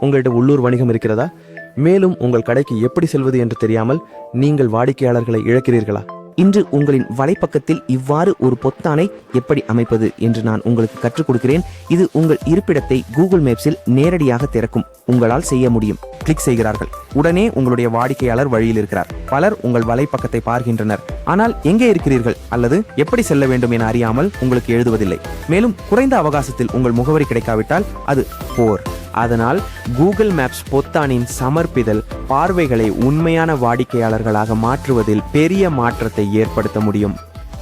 உங்கள்கிட்ட உள்ளூர் வணிகம் இருக்கிறதா? மேலும் உங்கள் கடைக்கு எப்படி செல்வது என்று தெரியாமல் நீங்கள் வாடிக்கையாளர்களை இழக்கிறீர்களா? இன்று உங்களின் வலைப்பக்கத்தில் இவ்வாறு ஒரு பொத்தானை எப்படி அமைப்பது என்று நான் உங்களுக்கு கற்றுக் கொடுக்கிறேன். இது உங்கள் இருப்பிடத்தை கூகுள் மேப்ஸில் நேரடியாக திறக்கும். உங்களால் செய்ய முடியும். கிளிக் செய்கிறார்கள். உடனே உங்களுடைய வாடிக்கையாளர் வழியில் இருக்கிறார். பலர் உங்கள் வலைப்பக்கத்தை பார்க்கின்றனர். ஆனால் எங்கே இருக்கிறீர்கள்? அல்லது எப்படி செல்ல வேண்டும் என அறியாமல் உங்களுக்கு எழுதுவதில்லை. மேலும் குறைந்த அவகாசத்தில் உங்கள் முகவரி கிடைக்காவிட்டால் அது போர். அதனால் கூகுள் மேப்ஸ் பொத்தானின் சமர்ப்பிதல் பார்வைகளை உண்மையான வாடிக்கையாளர்களாக மாற்றுவதில் பெரிய மாற்றத்தை ஏற்படுத்த முடியும்.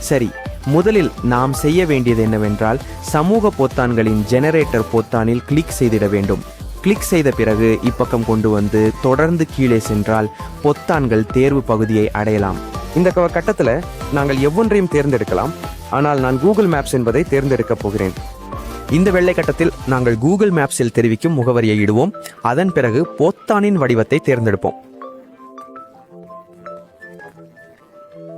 சரி முதலில் நாம் செய்ய வேண்டியது என்னவென்றால் சமூக பொத்தான்களின் ஜெனரேட்டர் பொத்தானில் கிளிக் செய்திட வேண்டும். கிளிக் செய்த பிறகு இப்பக்கம் கொண்டு வந்து தொடர்ந்து கீழே சென்றால் பொத்தான்கள் தேர்வு பகுதியை அடையலாம். இந்த கட்டத்தில் நாங்கள் எவ்வொன்றையும் தேர்ந்தெடுக்கலாம். ஆனால் நான் கூகுள் மேப்ஸ் என்பதை தேர்ந்தெடுக்கப் போகிறேன். இந்த வெள்ளை கட்டத்தில் நாங்கள் கூகுள் மேப்ஸில் தெரிவிக்கும் முகவரியை இடுவோம். அதன் பிறகு பொத்தானின் வடிவத்தை தேர்ந்தெடுப்போம்.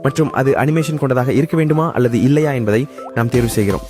மற்றும் அது அனிமேஷன் கொண்டதாக இருக்க வேண்டுமா அல்லது இல்லையா என்பதை நாம் தேர்வு செய்கிறோம்.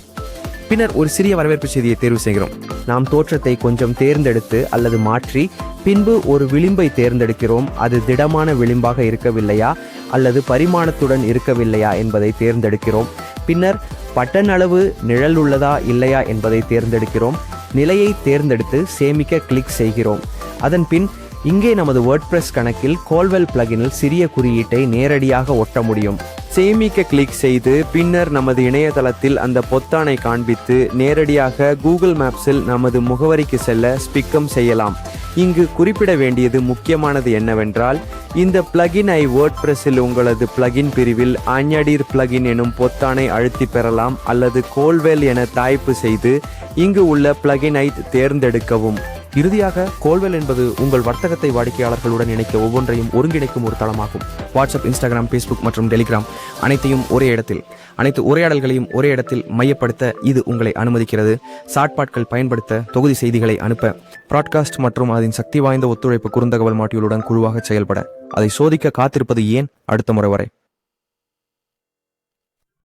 பின்னர் ஒரு சிறிய வரவேற்பு செய்தியை தேர்வு செய்கிறோம். நாம் தோற்றத்தை கொஞ்சம் தேர்ந்தெடுத்து அல்லது மாற்றி பின்பு ஒரு விளிம்பை தேர்ந்தெடுக்கிறோம். அது திடமான விளிம்பாக இருக்கவில்லையா? அல்லது பரிமாணத்துடன் இருக்கவில்லையா என்பதை தேர்ந்தெடுக்கிறோம். பின்னர் பட்டன் அளவு நிழல் உள்ளதா இல்லையா என்பதை தேர்ந்தெடுக்கிறோம். நிலையை தேர்ந்தெடுத்து சேமிக்க கிளிக் செய்கிறோம். அதன் பின் இங்கே நமது வேர்ட்பிரஸ் கணக்கில் கோல்வெல் பிளகினில் சிறிய குறியீட்டை நேரடியாக ஒட்ட முடியும். சேமிக்க கிளிக் செய்து பின்னர் நமது இணையதளத்தில் அந்த பொத்தானை காண்பித்து நேரடியாக கூகுள் மேப்ஸில் நமது முகவரிக்கு செல்ல ஸ்பிக்கம் செய்யலாம். இங்கு குறிப்பிட வேண்டியது முக்கியமானது என்னவென்றால் இந்த பிளகின் ஐ வேர்ட்பிரஸில் உங்களது பிளகின் பிரிவில் அஞ்சடீர் பிளகின் எனும் பொத்தானை அழுத்தி பெறலாம் அல்லது கோல்வேல் என தாய்ப்பு செய்து இங்கு உள்ள பிளகினை தேர்ந்தெடுக்கவும். இறுதியாக கோல்வெல் என்பது உங்கள் வர்த்தகத்தை வாடிக்கையாளர்களுடன் இணைக்க ஒவ்வொன்றையும் ஒருங்கிணைக்கும் ஒரு தளமாகும். வாட்ஸ்அப் இன்ஸ்டாகிராம் ஃபேஸ்புக் மற்றும் டெலிகிராம் அனைத்தையும் ஒரே இடத்தில் அனைத்து உரையாடல்களையும் ஒரே இடத்தில் மையப்படுத்த இது உங்களை அனுமதிக்கிறது. சாட்பாட்கள் பயன்படுத்த தொகுதி செய்திகளை அனுப்ப ப்ராட்காஸ்ட் மற்றும் அதன் சக்தி வாய்ந்த ஒத்துழைப்பு குறுந்தகவல் மாட்டியுடன் குழுவாக செயல்பட. அதை சோதிக்க காத்திருப்பது ஏன்? அடுத்த முறை வரை.